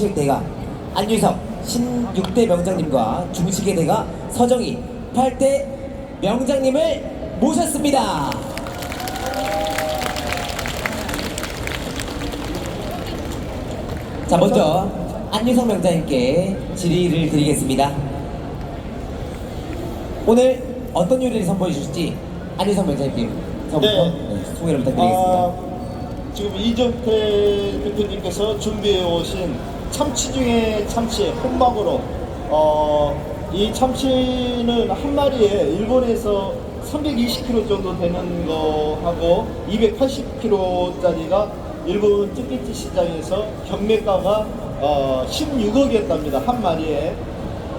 해주실 대가 안유석 신육대 명장님과 중식의 대가 서정희 8대 명장님을 모셨습니다. 자 먼저 안유석 명장님께 질의를 드리겠습니다. 오늘 어떤 요리를 선보여 주실지 안유석 명장님께서부터 네. 네, 소개를 부탁드리겠습니다. 아, 지금 이정태 대표님께서 준비해 오신 참치 중에 참치 혼막으로 어, 이 참치는 한 마리에 일본에서 320kg 정도 되는 거하고 280kg짜리가 일본 찌개집 시장에서 경매가가 어, 16억이었답니다 한 마리에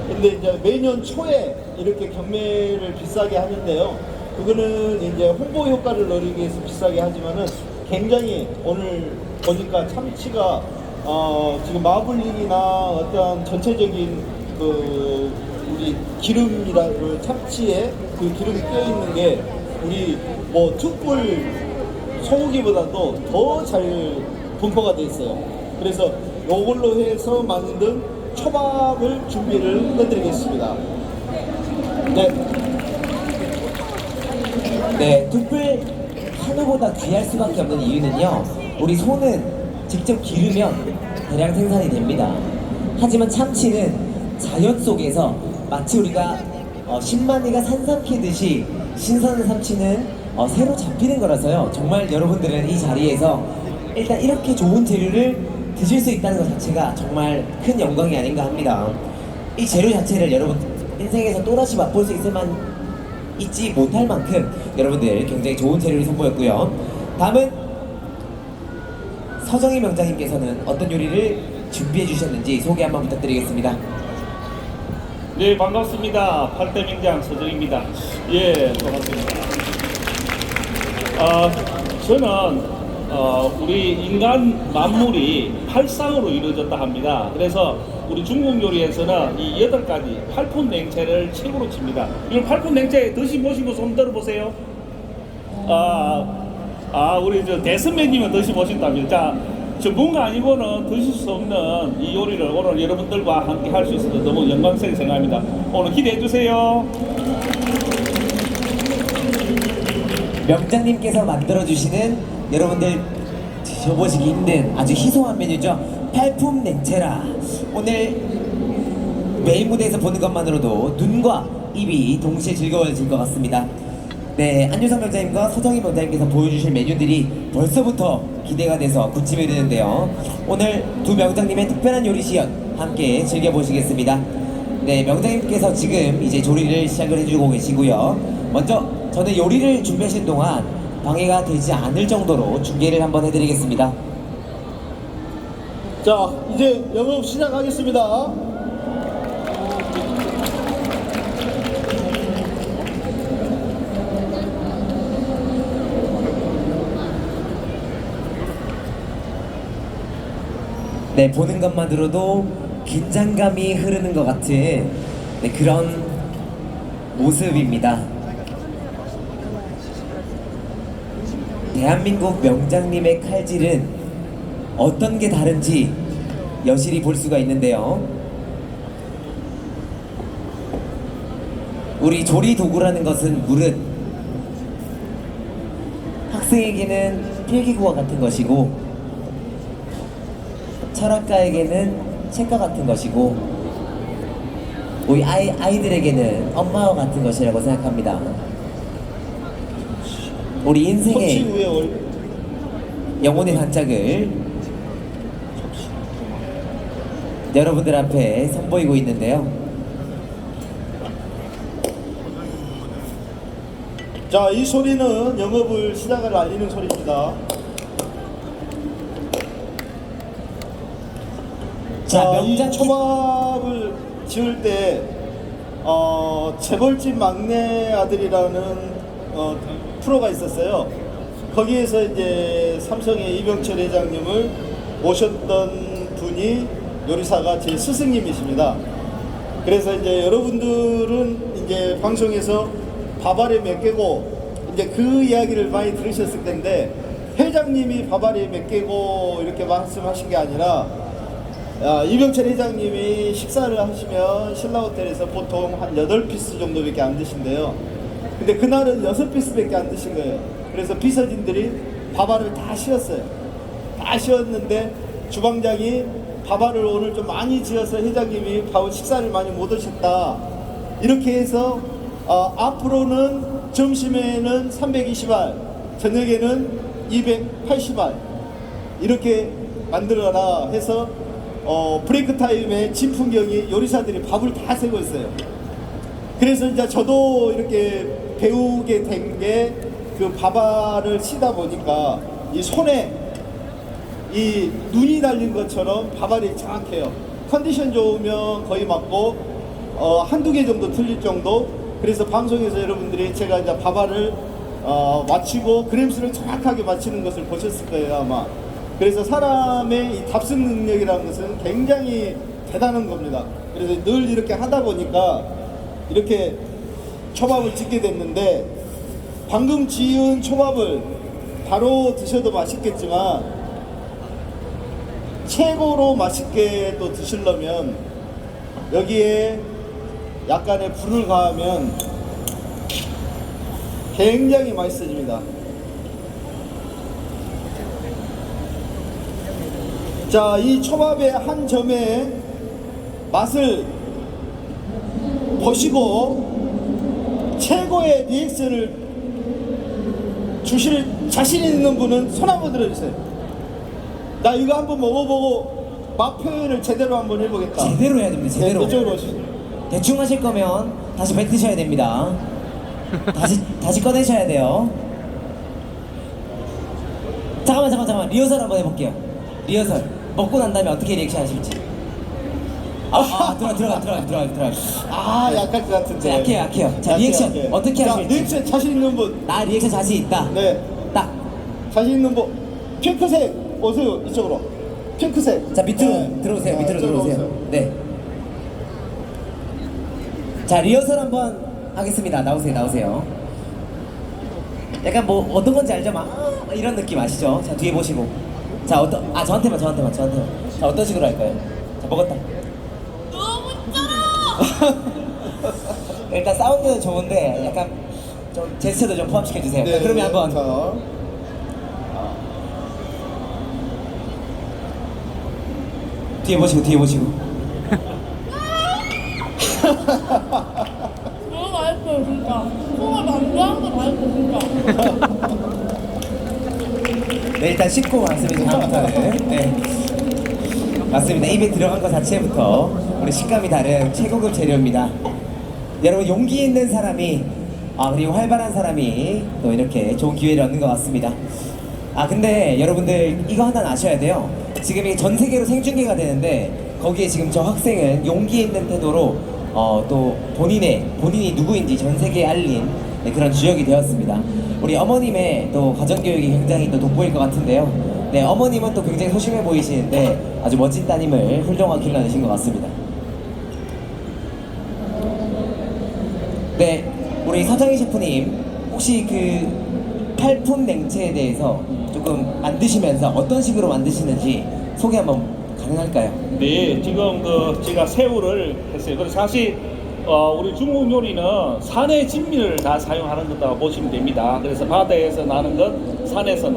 근데 이제 매년 초에 이렇게 경매를 비싸게 하는데요. 그거는 이제 홍보 효과를 노리기 위해서 비싸게 하지만은 굉장히 오늘 보니까 참치가 어 지금 마블링이나 어떤 전체적인 그 우리 기름이라 그 참치에 그 기름이 껴 있는 게 우리 뭐 툭불 소고기보다도 더 잘 분포가 돼 있어요. 그래서 요걸로 해서 만든 초밥을 준비를 해드리겠습니다. 네, 네, 툭불 한우보다 귀할 수밖에 없는 이유는요. 우리 소는 직접 기르면 대량 생산이 됩니다. 하지만 참치는 자연 속에서 마치 우리가 어, 10만이가 산삼키듯이 신선한 참치는 어, 새로 잡히는 거라서요. 정말 여러분들은 이 자리에서 일단 이렇게 좋은 재료를 드실 수 있다는 것 자체가 정말 큰 영광이 아닌가 합니다. 이 재료 자체를 여러분 인생에서 또다시 맛볼 수 있을 만 잊지 못할 만큼 여러분들 굉장히 좋은 재료를 선보였고요. 다음은 서정희 명장님께서는 어떤 요리를 준비해 주셨는지 소개 한번 부탁드리겠습니다. 네 반갑습니다. 팔대 명장 서정입니다. 예 반갑습니다. 아 저는 어, 우리 인간 만물이 팔상으로 이루어졌다 합니다. 그래서 우리 중국 요리에서는 이 여덟 가지 팔품 냉채를 최고로 칩니다. 이걸 팔품 냉채 드셔보시고 손 들어보세요. 아, 아 우리 저 대선배님은 드셔보신다면 자 전문가 아니고는 드실 수 없는 이 요리를 오늘 여러분들과 함께 할 수 있어서 너무 영광스럽게 생각합니다. 오늘 기대해 주세요. 명장님께서 만들어 주시는 여러분들 드셔보시기 힘든 아주 희소한 메뉴죠. 팔품 냉채라. 오늘 메인 무대에서 보는 것만으로도 눈과 입이 동시에 즐거워질 것 같습니다. 네, 안유성 명장님과 서정희 명장님께서 보여주실 메뉴들이 벌써부터 기대가 돼서 군침이 드는데요. 오늘 두 명장님의 특별한 요리 시연 함께 즐겨보시겠습니다. 네, 명장님께서 지금 이제 조리를 시작을 해주고 계시고요. 먼저 저는 요리를 준비하시는 동안 방해가 되지 않을 정도로 중계를 한번 해드리겠습니다. 자 이제 영업 시작하겠습니다. 네, 보는 것만으로도 긴장감이 흐르는 것 같은 네, 그런 모습입니다. 대한민국 명장님의 칼질은 어떤 게 다른지 여실히 볼 수가 있는데요. 우리 조리 도구라는 것은 물은 학생에게는 필기구와 같은 것이고 철학가에게는 책과 같은 것이고 우리 아이, 아이들에게는 엄마와 같은 것이라고 생각합니다. 우리 인생의 영혼의 단짝을 여러분들 앞에 선보이고 있는데요. 자, 이 소리는 영업을 시작을 알리는 소리입니다. 자, 자, 이 명장 초밥을 지을 때 어, 재벌집 막내 아들이라는 어, 프로가 있었어요. 거기에서 이제 삼성의 이병철 회장님을 모셨던 분이 요리사가 제 스승님이십니다. 그래서 이제 여러분들은 이제 방송에서 밥알에 몇 개고 이제 그 이야기를 많이 들으셨을 텐데 회장님이 밥알에 몇 개고 이렇게 말씀하신 게 아니라 아, 이병철 회장님이 식사를 하시면 신라 호텔에서 보통 한 8피스 정도밖에 안 드신대요. 근데 그날은 6피스밖에 안 드신 거예요. 그래서 비서진들이 밥알을 다 씌웠어요. 다 씌웠는데 주방장이 밥알을 오늘 좀 많이 지어서 회장님이 밥 식사를 많이 못 하셨다. 이렇게 해서 어, 앞으로는 점심에는 320알, 저녁에는 280알 이렇게 만들어라 해서 어, 브레이크 타임에 진 풍경이 요리사들이 밥을 다 세고 있어요. 그래서 이제 저도 이렇게 배우게 된 게그 밥알을 치다 보니까 이 손에 이 눈이 달린 것처럼 밥알이 정확해요. 컨디션 좋으면 거의 맞고 어, 한두 개 정도 틀릴 정도. 그래서 방송에서 여러분들이 제가 이제 밥알을 어, 맞추고 그램수를 정확하게 맞추는 것을 보셨을 거예요 아마. 그래서 사람의 이 답승 능력이라는 것은 굉장히 대단한 겁니다. 그래서 늘 이렇게 하다 보니까 이렇게 초밥을 짓게 됐는데 방금 지은 초밥을 바로 드셔도 맛있겠지만 최고로 맛있게 또 드시려면 여기에 약간의 불을 가하면 굉장히 맛있어집니다. 자, 이 초밥의 한 점의 맛을 보시고 최고의 리액션을 주실 자신 있는 분은 손 한번 들어주세요. 나 이거 한번 먹어보고 맛 표현을 제대로 한번 해보겠다. 제대로 해야 됩니다. 네, 제대로. 이쪽으로 오시죠. 대충 하실 거면 다시 뱉으셔야 됩니다. 다시 다시 꺼내셔야 돼요. 잠깐만 잠깐 잠깐 리허설 한번 해볼게요. 리허설 먹고 난 다음에 어떻게 리액션 하실지. 아, 아 들어가 들어가 들어가 들어가 들어가. 아, 약할 것 같은데. 자, 약해요, 약해요. 자, 리액션 어떻게 자, 하실지. 리액션 자신 있는 분. 나 리액션 자신 있다. 네. 딱. 자신 있는 분. 핑크색 오세요 이쪽으로. 핑크색. 자 밑으로 네. 들어오세요. 자, 밑으로 이쪽으로 들어오세요. 오세요. 네. 자 리허설 한번 하겠습니다. 나오세요, 나오세요. 약간 뭐 어떤 건지 알죠? 막 아, 이런 느낌 아시죠? 자 뒤에 보시고. 자 어떤 아 저한테만 저한테만 저한테만. 자 어떤 식으로 할까요? 자 먹었다. 너무 쩔어! 일단 사운드는 좋은데 약간 좀 제스처도 좀 포함시켜 주세요. 자, 그러면 한번 자, 뒤에 보시고 뒤에 보시고. 너무 맛있어요 진짜 정말 만두한 거 맛있어 진짜 네 일단 씻고 말씀해주세요 다음부터는 네. 맞습니다. 입에 들어간 것 자체부터 우리 식감이 다른 최고급 재료입니다. 여러분 용기 있는 사람이 아 그리고 활발한 사람이 또 이렇게 좋은 기회를 얻는 것 같습니다. 아 근데 여러분들 이거 하나 아셔야 돼요. 지금 이게 전 세계로 생중계가 되는데 거기에 지금 저 학생은 용기 있는 태도로 어, 또 본인의 본인이 누구인지 전 세계에 알린 네, 그런 주역이 되었습니다. 우리 어머님의 또 가정 교육이 굉장히 또 돋보일 것 같은데요. 네, 어머님은 또 굉장히 소심해 보이시는데 아주 멋진 따님을 훌륭하게 길러내신 것 같습니다. 네, 우리 서정희 셰프님 혹시 그 팔품 냉채에 대해서 조금 만드시면서 어떤 식으로 만드시는지 소개 한번 가능할까요? 네, 지금 그 제가 새우를 했어요. 그래서 사실 어, 우리 중국 요리는 산의 진미를 다 사용하는 거다 보시면 됩니다. 그래서 바다에서 나는 것, 산에서